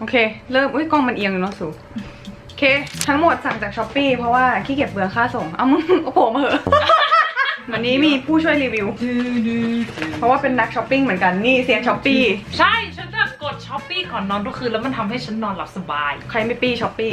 โอเค เริ่มอุ้ยกล้องมันเอียงอยู่เนาะสูโอเค ทั้งหมดสั่งจากช้อปปีเพราะว่าขี้เกียจเบืองค่าส่ง เอามึงโอ้โหมาเหอะวันนี้มีผู้ช่วยรีวิว เพราะว่าเป็นนักช้อปปิ้งเหมือนกันนี่เซียนช้อปปี้ใช่ ฉันจะกดช้อปปี้ก่อนนอนทุกคืนแล้วมันทำให้ฉันนอนหลับสบาย ใครไม่ปี้ช้อปปี้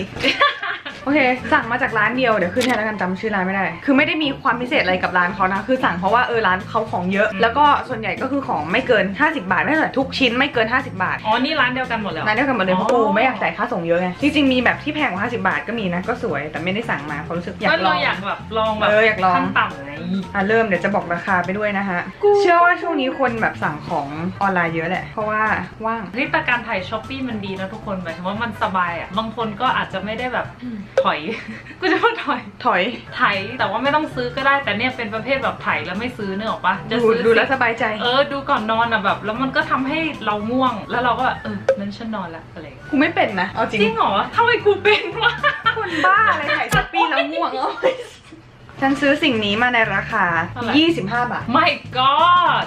โอเค สั่งมาจากร้านเดียวเดี๋ยวขึ้นให้แล้วกันจำชื่อร้านไม่ได้ คือไม่ได้มีความพิเศษอะไรกับร้านเขานะคือสั่งเพราะว่าเออร้านเขาของเยอะ แล้วก็ส่วนใหญ่ก็คือของไม่เกิน 50 บาทไม่ใช่ทุกชิ้นไม่เกิน 50 บาทอ๋อนี่ร้านเดียวกันหมดแล้วร้านเดียวกันหมดเลยเพราะกูอ๋อไม่อยากจ่ายค่าส่งเยอะไงจริงๆมีแบบที่แพงกว่า 50 บาทก็มีนะก็สวยแต่ไม่ได้สั่งมาเพราะรู้สึกอยากก็ลเราอง อยากแบบลองแบบเอออยากลอง ขั้นต่ำไง อะเริ่มเดี๋ยวจะบอกราคาไปด้วยนะฮะเชื่อว่าช่วงนี้คนแบบสั่งของออนไลน์เยอะแหละ เพราะว่าว่างเฮ้ยแต่การถ่ายช้อปปี้มันดีนะทุกคนหมายถึงว่ามันสบายอะ บางคนก็อาจจะไม่ได้แบบถอย กูจะพูดถอย ถอย ไถแต่ว่าไม่ต้องซื้อก็ได้แต่เนี่ยเป็นประเภทแบบไถแล้วไม่ซื้อเนกออกปะจะดูซื้อดูแล้วสิสบายใจ เออดูก่อนนอนอะแบบ แล้วมันก็ทำให้เราง่วง แล้วเราก็แบบเออนั้นฉันนอนละอะไรอย่างเงี้ยกูไม่เป็นนะ เอาจริงจริงเหรอทำไมกูเป็นวะคนบ้าอะไรถ่ายช้อปปี้แล้วง่วงเอาไว้ ฉันซื้อสิ่งนี้มาในราคา เท่าไหร่ 25 บาทไม่ก็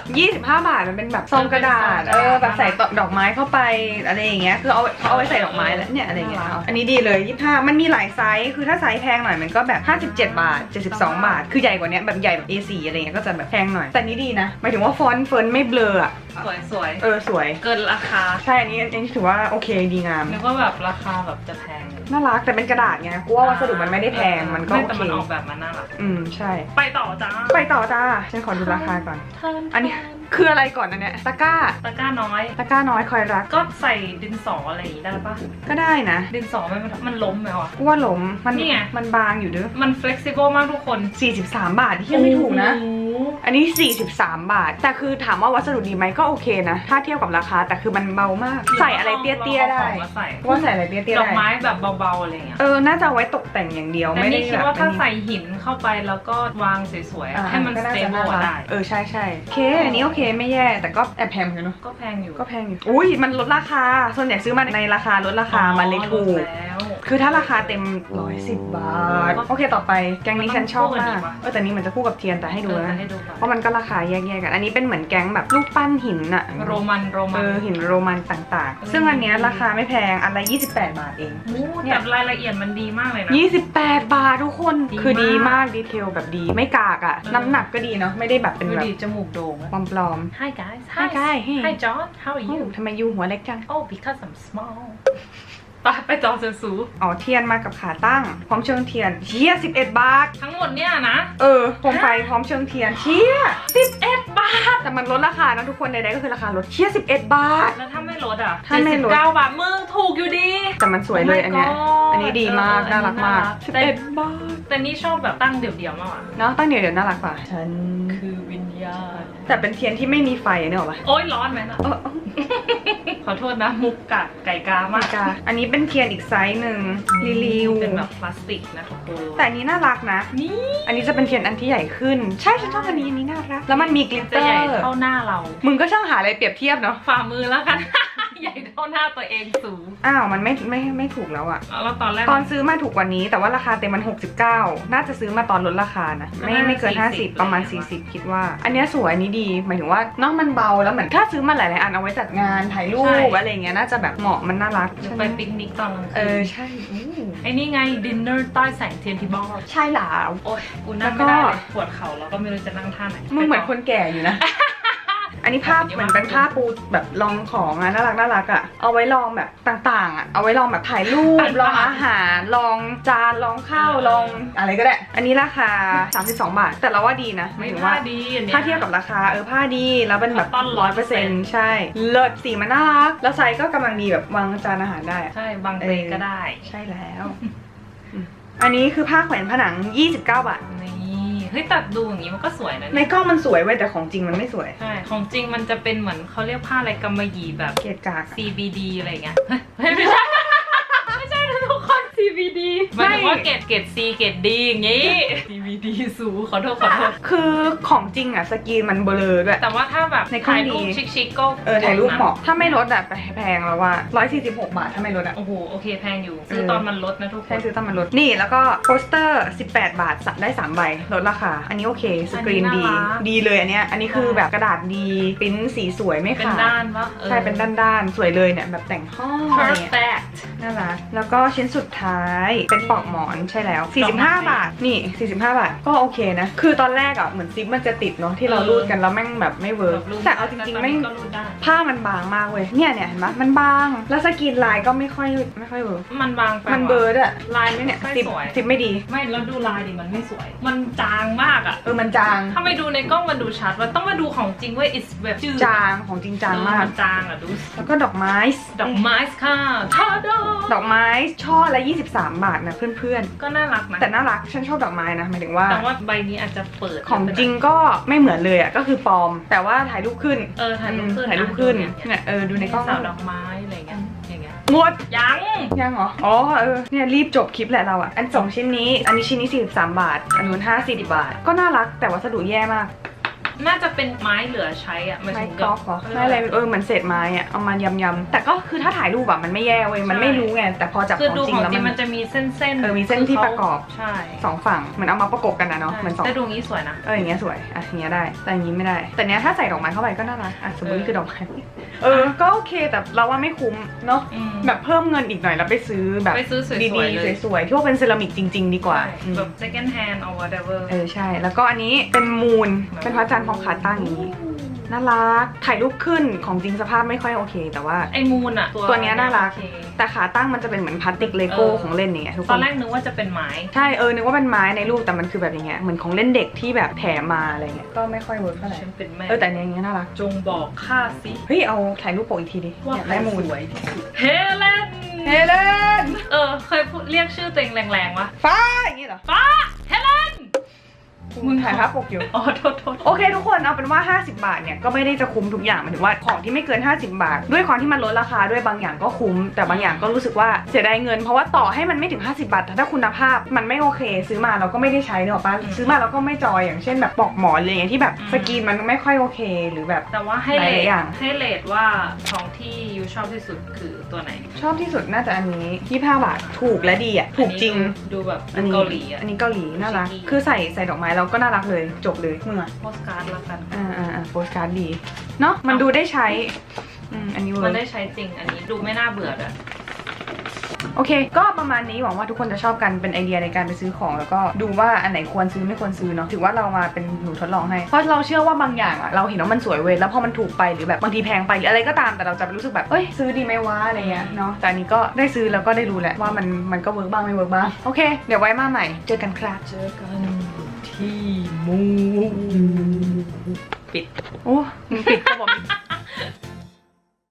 25 บาทมันเป็นแบบซองกระดาษ เออแบบใส่ดอกไม้เข้าไปอะไรอย่างเงี้ยคือเอาเขาเอาไว้ใส่ดอกไม้แล้วเนี่ยอะไรอย่างเงี้ยเอาอันนี้ดีเลย 25 มันมีหลายไซส์คือถ้าไซส์แพงหน่อยมันก็แบบ 57 บาท 72 บาท คือใหญ่กว่าเนี้ยแบบใหญ่แบบ A4 อะไรเงี้ยก็จะแบบแพงหน่อยแต่อันนี้ดีนะหมายถึงว่าฟอนต์เฟิร์นไม่เบลออะสวยสวยเออสวย เกินราคาใช่อันนี้อันนี้ถือว่าโอเคดีงาม นึกว่าแบบราคาแบบจะแพงน่ารักแต่เป็นกระดาษไงกูว่าวัสดุมันไม่ได้แพงมันก็ไม่โอแต่เคมันออกแบบมาน่ารักอืมใช่ ไปต่อจ้าไปต่อจ้าฉันขอดูราคาก่อน อันนี้ คืออะไรก่อนนะเนี่ยตะกร้าตะกร้าน้อย ตะกร้าน้อยคอยรัก ก็ใส่ดินสออะไรอย่างงี้ได้ปะก็ได้นะดินสอมันมันล้มไหมวะ กูว่าหลมมันนี่ไง มันบางอยู่เด้อมัน flexible มากทุกคน43 บาทที่ยังไม่ถูกนะ โอ้โหอันนี้ 43 บาท แต่คือถามว่าวัสดุดีไหมก็โอเคนะ ถ้าเทียบกับราคา แต่คือมันเบามาก ใส่อะไรเตี้ยๆได้ลองเอาของมาใส่ว่าใส่อะไรเตี้ยๆดอกได้ ไม้แบบเบาๆอะไรอย่างเงี้ยเออ น่าจะเอาไว้ตกแต่งอย่างเดียว แต่ไม่ได้นี่คิดแบบว่าถ้าอันนี้ใส่หินเข้าไปแล้วก็วางสวยๆอ่าอะให้มัน ก็สน่าเตจะเบิน่าลรักได้ เออ ใช่ใช่โอเค อันนี้โอเคไม่แย่ แต่ก็แอบแพงเหมือนกันเนอะก็แพงอยู่ก็แพงอยู่ อุ้ยมันลดราคา ส่วนใหญ่ซื้อมาในราคาลดราคา มันเลยถูอ๋กอลดแล้ว คือถ้าราคาเต็ม 110 บาท โอเคต่อไปแกงนี้ฉันชอบมันมาต้องกคู่กันดีวะเออแต่นี้มันจะคู่กับเทียนแต่ให้ดูเออนะให้ดูก่อนเพราะมันก็ราคาแยกๆกัน อันนี้เป็นเหมือนแก๊งแบบรูปปั้นหินอะโรมันโรมัเอนอหินโรมันต่างๆ ซึ่งอันเนี้ยราคาไม่แพงอันละ 28 บาทเองโอ้แต่รายละเอียดมันดีมากเลยนะ 28 บาททุกคนดีคือดีมากมากดีเทลแบบดีไม่กากอะเออน้ำหนักก็ดีเนาะไม่ได้แบบเป็นดูแบบดิจมูกโด่งอะปลอม Hi guys Hi guys Hey. Hi John How ๆ are โอ้ you ทำไมยูหัวเล็กจัง Oh because I'm small ไปไปจอเซซูอ๋อเทียนมากับขาตั้ง พร้อมเชิงเทียนเชี่ย11บาท ทั้งหมดเนี่ยนะ เออโคมไฟพร้อมเชิงเทียนเชี่ย11บาท แต่มันลดราคานะทุกคนใดๆก็คือราคาลดเชี่ย11บาท แล้วถ้าไม่ลดอะถ้าไม่ลด79บาทมึงถูกอยู่ดี แต่มันสวยเลยอันเนี้ย Oh my god อันนี้ดีมากเออน่ารักมากแต่11บาท แต่นี่ชอบแบบตั้งเดี่ยวๆมากอะเนาะตั้งเดี๋ยวเดี๋ยวน่ารักกว่า ฉันคือวิญญาณ แต่เป็นเทียนที่ไม่มีไฟเนี่ยหรอปะโอ๊ยร้อนไหมนะเออเออขอโทษนะมุกกะไก่กามากกาอันนี้เป็นเทียนอีกไซส์หนึ่งรีลิวเป็นแบบพลาสติกนะทุกคนแต่อันนี้น่ารักนะ นี่ อันนี้จะเป็นเทียนอันที่ใหญ่ขึ้น ใช่ฉันชอบอันนี้อันนี้น่ารัก แล้วมันมีกลิตเตจะอใหญ่ร์เท่าหน้าเรา มึงก็ช่างหาอะไรเปรียบเทียบเนาะ ฝ่ามือแล้วกัน ใหญ่เท่าหน้าตัวเองสูงอ้าวมันไม่ไม่ไม่ถูกแล้วอะแล้วตอนแรก ตอนซื้อมาถูกกว่านี้ แต่ว่าราคาเต็มมัน 69 น่าจะซื้อมาตอนลดราคานะไม่ไม่เกิน 50 ประมาณ 40 คิดว่า อันเนี้ยสวยอันนี้ดี หมายถึงว่าเนอกมันเบาแล้วเหมือนถ้าซื้อมาหลาย ๆ อันเอาไว้จัดงานถ่ายรูปอะไรอย่างเงี้ยน่าจะแบบเหมาะมันน่ารักหรือไปปิกนิกตอนกลางเอคือนใช่อู้ไอ้นี่ไงดินเนอร์ใต้แสงเทียนที่บ้านใช่แล้วโอ้ยกูนั่งไม่ได้เลยปวดเข่าแล้วก็ไม่รู้จะนั่งท่าไหนมึงเหมือนคนแก่อยู่นะ อันนี้ภาพเหมือนเป็นผ้าปูแบบลองของอะน่ารักน่ารักอะเอาไว้ลองแบบต่างๆอะเอาไว้ลองแบบถ่ายรูปลองอาหารลองจานลองข้าวลองอะไรก็ได้ อันนี้ราคา 32 บาท แต่เราว่าดีนะหมายไม่ถึงว่าว่าดีอันเนี้ยถ้าเทียบกับราคาเออผ้าดีแล้วเป็นแบบคอตตอนร้อยเปอร์เซ็นต์100%ใช่เลิศสีมันน่ารักแล้วไซส์ก็กำลังดีแบบวางจานอาหารได้อะใช่บางเตก็ได้ ใช่แล้วอืมอันนี้คือผ้าแขวนผนัง 29 บาทนี่ เฮ้ยตัดดูอย่างนี้มันก็สวยนะในเนี่ยกล้องมันสวยเว้ยแต่ของจริงมันไม่สวย ใช่ของจริงมันจะเป็นเหมือนเขาเรียกผ้าอะไรกำมะหยี่แบบ เกลียดกากอะ CBD อะไรเงี้ยเฮ้ยไม่ใช่ ไม่ใช่นะทุกคน CBD ไม่ว่าเกรดเกรด C เกรด D อย่างงี้ DVD สูขอโทษขอโทษ คือของจริงอะสกรีนมันเบลอด้วย แต่ว่าถ้าแบบในกล้องถ่ายรูปดี ชิคๆก็เออถ่ายรูปเหมาะ ถ้าไม่ลดอะแพงแล้วว่า 146 บาทถ้าไม่ลดอะโอ้โหโอเคแพงอยู่ ซื้อเออ ตอนมันลดนะทุกคใช่นซื้อต้องมาลด นี่แล้วก็โปสเตอร์ 18 บาทสั่งได้ 3 ใบ ลดราคา อันนี้โอเค สกรีนอันนี้ดีน่ารักดีเลยอันเนี้ย อันนี้คือใช่แบบกระดาษดีปริ้นสีสวยไม่เป็นขาดด้านปะออ ใช่เป็นด้านๆ สวยเลยเนี่ย แบบแต่งห้องอะไรเงี้ย perfect น่ารักแล้วก็ชิ้นสุดท้ายเป็นปลอกหมอนใช่แล้วดอกไม้45 บาท นี่ 45 บาท ก็โอเคนะ คือตอนแรกอะ เหมือนซิปมันจะติดเนาะที่เราเออรูดกันแล้วแม่งแบบไม่เวิร์กแบบรูปแต่เอาจริงๆไม่ก็รูดได้ผ้ามันบางมากเว้ย เนี่ยเนี่ยเห็นไหมมันบาง แล้วสกรีนลายก็ไม่ค่อยไม่ค่อยเวิร์กมันบางไปมันเบิร์ดอะลายไม่ไม่เนี่ยค่อยซิปสวยซิปไม่ดี ไม่แล้วดูลายดิมันไม่สวย มันจางมากอะเออ มันจาง ถ้าไม่ดูในกล้องมันดูชัด มันต้องมาดูของจริงเว้ย it's แบบจืดจางของจริงจางมากเออจางอะดู แล้วก็ดอกไม้ ดอกไม้ค่ะทาดาดอกไม้ช่อละ 23 บาทนะเพื่อนก็น่ารักนะๆแต่น่ารักฉันชอบดอกไม้นะหมายถึงว่าแต่ว่าใบนี้อาจจะเปิดของจริงก็ไม่เหมือนเลยอะก็คือปลอม แต่ว่าถ่ายรูปขึ้นเออถ่ายรูปขึ้นถ่ายรูปขึ้นอะเนี่ยเออดูในกล้องสาวดอกไม้อะไรเงี้ยอย่างเงี้ยหมดยังยังเหรอ อ๋อเออเนี่ยรีบจบคลิปแหละเราอะ อันสองชิ้นนี้ อันนี้ชิ้นนี้ 43 บาท อันนู้น50 บาท ก็น่ารักแต่วัสดุแย่มาก น่าจะเป็นไม้เหลือใช้อะหายไม้ถึงกอล์ฟเหรอไม่อะไรเออเหมือนเศษไม้อะ เอามายำๆแต่ก็คือถ้าถ่ายรูปอะมันไม่แย่เว้ยมันไม่รู้ไงแต่พอจับคือของดูจริของงแล้วจริงมัมันนจะมีเส้นเส้นเออมีเส้นที่ประกอบใช่สองฝั่งเหมือนเอามาประกบกันนะเนาะเหมือนสอง แต่ดูงี้สวยนะ เอออย่างเงี้ยสวยอะอย่างเงี้ยได้ แต่อย่างงี้ไม่ได้ แต่เนี้ยถ้าใส่ดอกไม้เข้าไปก็น่ารักอะสมมติเออ นี่คือดอกไม้เออก็โอเคแต่เราว่าไม่คุ้มเนาะอืม แบบเพิ่มเงินอีกหน่อยแล้วไปซื้อแบบไปซื้อสวยๆดีเลย ๆสวยๆที่ว่าเป็นเซรามิกจริง ๆ ดีกว่าใช่อืมแบบ second hand or whatever เออใช่ แล้วก็อันนี้เป็นมูนเป็นพระจันทร์ทองขาตั้งอย่างนี้ น่ารัก ถ่ายรูปขึ้นของจริงสภาพไม่ค่อยโอเค แต่ว่า ไอ้มูนอะตัวเนี้ยน่ารัก โอเค แต่ขาตั้งมันจะเป็นเหมือนพลาสติกเลโก้เออ ของเล่นอย่างเงี้ยทุกตคอนนแรกนึกว่าจะเป็นไม้ ใช่เออนึกว่าเป็นไม้ในรูปแต่มันคือแบบอย่างเงี้ยเหมือนของเล่นเด็กที่แบบแถมมาอะไรเงี้ยก็ไม่ค่อยเวิร์กเท่าไหร่ฉันเป็นแม่เออแต่อันเนี้ยอย่างเงี้ยน่ารักจงบอกข้าสิเฮ้ยเอาถ่ายรูปโปะอีกทีดิว่าอยากใครได้มูนสวยที่สุดเฮเลนเฮเลนเออเคยพูดเรียกชื่อตัวเองแรงๆวะฟ้าอย่างงี้เหรอ ฟ้าเฮเลน มึงถ่ายภาพปกอยู่ อ๋อโทษโทษโอเคทุกคนเอาเป็นว่า 50 บาทเนี่ยก็ไม่ได้จะคุ้มทุกอย่างหมายถึงว่าของที่ไม่เกิน 50 บาท ด้วยความที่มันลดราคาด้วยบางอย่างก็คุ้ม แต่บางอย่างก็รู้สึกว่าเสียดายเงิน เพราะว่าต่อให้มันไม่ถึง 50 บาทแต่ถ้าคุณภาพมันไม่โอเค ซื้อมาเราก็ไม่ได้ใช้เนกอะปะซื้อมาเราก็ไม่จอยอย่างเช่นแบบปลอกหมอนอะไรอย่างเงี้ยที่แบบสกรีนมันไม่ค่อยโอเค หรือแบบแต่ว่าให้หเลลายทๆอย่างให้เลทว่าของที่ยูชอบที่สุดคือตัวไหน ชอบที่สุดน่าจะอันนี้25บาทถูกและดีอะถูกจริงอันนี้ดูดูแบบอันนี้เกาหลีอะอันนี้เกาหลีน่ารักชิคกี้คือใส่ใส่ดอกไม้เราก็น่ารักเลยจบเลยมึงอะโพสการ์ดละกัน อ่าอ่าอ่าโปสการ์ดดี เนาะมันดูได้ใช้อืมอันนี้เวิมัร์นก ได้ใช้จริงอันนี้ดูไม่น่าเบื่อด้วย โอเค ก็ประมาณนี้หวังว่าทุกคนจะชอบกันเป็นไอเดียในการไปซื้อของ แล้วก็ดูว่าอันไหนควรซื้อไม่ควรซื้อเนาะ ถือว่าเรามาเป็นหนูทดลองให้ เพราะเราเชื่อว่าบางอย่างอะเราเห็นว่ามันสวยเว้ย แล้วพอมันถูกไปหรือแบบบางทีแพงไปหรืออะไรก็ตาม แต่เราจะรู้สึกแบบเอ้ยซื้อดีไหมวะอะไรเงี้ยเนาะ แต่อันนี้ก็ได้ซื้อแล้วก็ได้รู้แหละว่ามันมันก็เวิร์กบ้างไม่เวิร์กบ้าง โอเค เดี๋ยวไว้มาใหม่ เจอกันครับ เจอกัน ที่มูปิด โอ้มึงปิดก็บอก